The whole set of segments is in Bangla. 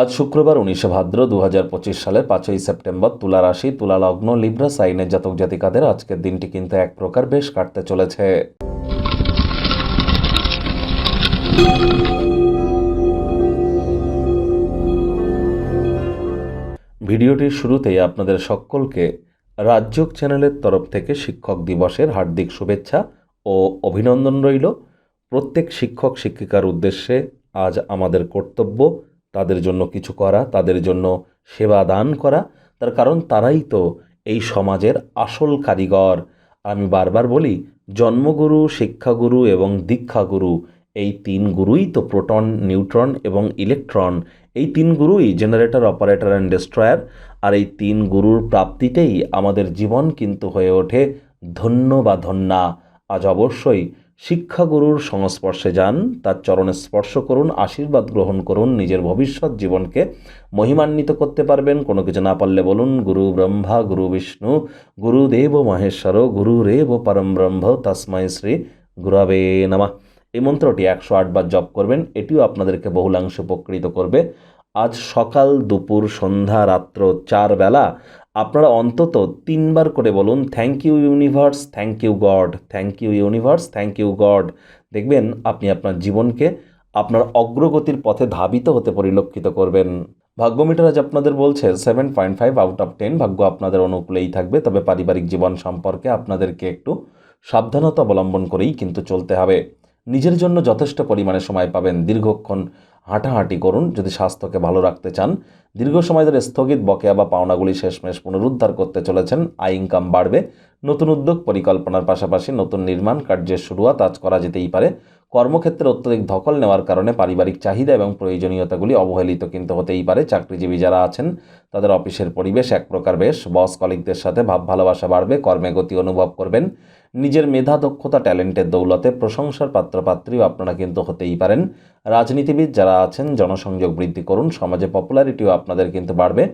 আজ শুক্রবার উনিশে ভাদ্র দু হাজার পঁচিশ সালের পাঁচই সেপ্টেম্বর তুলা রাশি, তুলা লগ্ন, লিব্রা, সাইনের জাতক জাতিকাদের আজকের দিনটি কিন্তু এক প্রকার বেশ কাটতে চলেছে। ভিডিওটির শুরুতেই আপনাদের সকলকে রাজ্যক চ্যানেলের তরফ থেকে শিক্ষক দিবসের হার্দিক শুভেচ্ছা ও অভিনন্দন রইল। প্রত্যেক শিক্ষক শিক্ষিকার উদ্দেশ্যে আজ আমাদের কর্তব্য তাদের জন্য কিছু করা, তাদের জন্য সেবা দান করা। তার কারণ তারাই তো এই সমাজের আসল কারিগর। আমি বারবার বলি, জন্মগুরু, শিক্ষাগুরু এবং দীক্ষাগুরু, এই তিন গুরুই তো প্রোটন, নিউট্রন এবং ইলেকট্রন। এই তিন গুরুই জেনারেটর, অপারেটর অ্যান্ড ডিস্ট্রয়ার আর এই তিন গুরুর প্রাপ্তিতেই আমাদের জীবন কিন্তু হয়ে ওঠে ধন্য বা ধন্যা। আজ অবশ্যই শিক্ষাগুরুর সংস্পর্শে যান, তার চরণে স্পর্শ করুন, আশীর্বাদ গ্রহণ করুন, নিজের ভবিষ্যৎ জীবনকে মহিমান্বিত করতে পারবেন। কোনো কিছু না পারলে বলুন, গুরু ব্রহ্মা, গুরু বিষ্ণু গুরুদেব মহেশ্বর গুরুরেব পরম ব্রহ্ম, তস্মৈ শ্রী গুরাবে নামা। এই মন্ত্রটি একশো আটবার জপ করবেন, এটিও আপনাদেরকে বহুলাংশে উপকৃত করবে। আজ সকাল দুপুর সন্ধ্যা রাত্র চার বেলা আপনারা অন্তত তিনবার করে বলুন thank you universe thank you God thank you universe thank you God দেখবেন আপনি আপনার জীবনকে আপনার অগ্রগতির পথে ধাবিত হতে পরিলক্ষিত করবেন। ভাগ্যমিটার আজ আপনাদের বলছে seven point five out of ten ভাগ্য আপনাদের অনুকূলেই থাকবে, তবে পারিবারিক জীবন সম্পর্কে আপনাদেরকে একটু সাবধানতা অবলম্বন করেই কিন্তু চলতে হবে। নিজের জন্য যথেষ্ট পরিমাণে সময় পাবেন, দীর্ঘক্ষণ হাঁটাহাঁটি করুন যদি স্বাস্থ্যকে ভালো রাখতে চান। দীর্ঘ সময় ধরে স্থগিত বকেয়া বা পাওনাগুলি শেষমেশ পুনরুদ্ধার করতে চলেছেন। আয় ইনকাম বাড়বে। নতুন উদ্যোগ পরিকল্পনার পাশাপাশি নতুন নির্মাণ কার্যের শুরুয়াত আজ করা যেতেই পারে। কর্মক্ষেত্রে অত্যধিক ধকল নেওয়ার কারণে পারিবারিক চাহিদা এবং প্রয়োজনীয়তাগুলি অবহেলিত কিন্তু হতেই পারে। চাকরিজীবী যারা আছেন, তাদের অফিসের পরিবেশ এক প্রকার বেশ। বস কলিকদের সাথে ভাব ভালোবাসা বাড়বে, কর্মে গতি অনুভব করবেন। নিজের মেধা, দক্ষতা, ট্যালেন্টের দৌলতে প্রশংসার পাত্রপাত্রীও আপনারা কিন্তু হতেই পারেন। রাজনীতিবিদ যারা আছেন, জনসংযোগ বৃদ্ধি করুন, সমাজে পপুলারিটিও আপনাদের কিন্তু বাড়বে।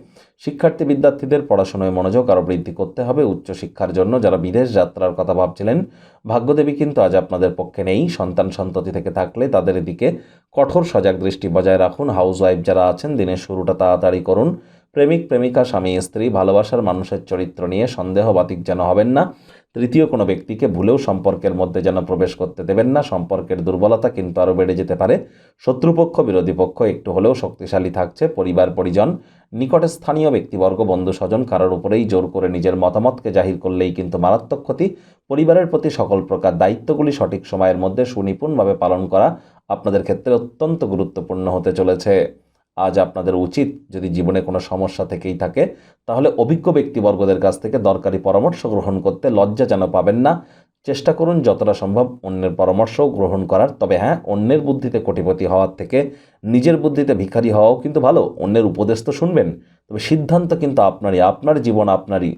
শিক্ষার্থী, বিদ্যার্থীদের পড়াশোনায় মনোযোগ আরও বৃদ্ধি করতে হবে উচ্চশিক্ষার জন্য। যারা বিদেশ যাত্রার কথা ভাবছিলেন, ভাগ্যদেবী কিন্তু আজ আপনাদের পক্ষে নেই। সন্তান সন্ততি থেকে থাকলে তাদের দিকে কঠোর সজাগ দৃষ্টি বজায় রাখুন। হাউসওয়াইফ যারা আছেন, দিনের শুরুটা তাড়াতাড়ি করুন। প্রেমিক, প্রেমিকা, স্বামী, স্ত্রী, ভালোবাসার মানুষের চরিত্র নিয়ে সন্দেহবাতিক যেন হবেন না। তৃতীয় কোনো ব্যক্তিকে ভুলেও সম্পর্কের মধ্যে যেন প্রবেশ করতে দেবেন না। সম্পর্কের দুর্বলতা কিন্তু আরও বেড়ে যেতে পারে। শত্রুপক্ষ, বিরোধী পক্ষ একটু হলেও শক্তিশালী থাকছে। পরিবার, পরিজন, নিকটে স্থানীয় ব্যক্তিবর্গ বন্ধু স্বজন কারোর উপরেই জোর করে নিজের মতামতকে জাহির করলেই কিন্তু মারাত্মক ক্ষতি। পরিবারের প্রতি সকল প্রকার দায়িত্বগুলি সঠিক সময়ের মধ্যে সুনিপুণভাবে পালন করা আপনাদের ক্ষেত্রে অত্যন্ত গুরুত্বপূর্ণ হতে চলেছে। আজ আপনাদের উচিত যদি জীবনে কোনো সমস্যা থেকেই থাকে, তাহলে অভিজ্ঞ ব্যক্তিবর্গদের কাছ থেকে দরকারি পরামর্শ গ্রহণ করতে লজ্জা যেন পাবেন না। চেষ্টা করুন যতটা সম্ভব অন্যের পরামর্শও গ্রহণ করার। তবে হ্যাঁ অন্যের বুদ্ধিতে কোটিপতি হওয়ার থেকে নিজের বুদ্ধিতে ভিখারি হওয়াও কিন্তু ভালো। অন্যের উপদেশ তো শুনবেন। তবে সিদ্ধান্ত কিন্তু আপনারই, আপনার জীবন আপনারই।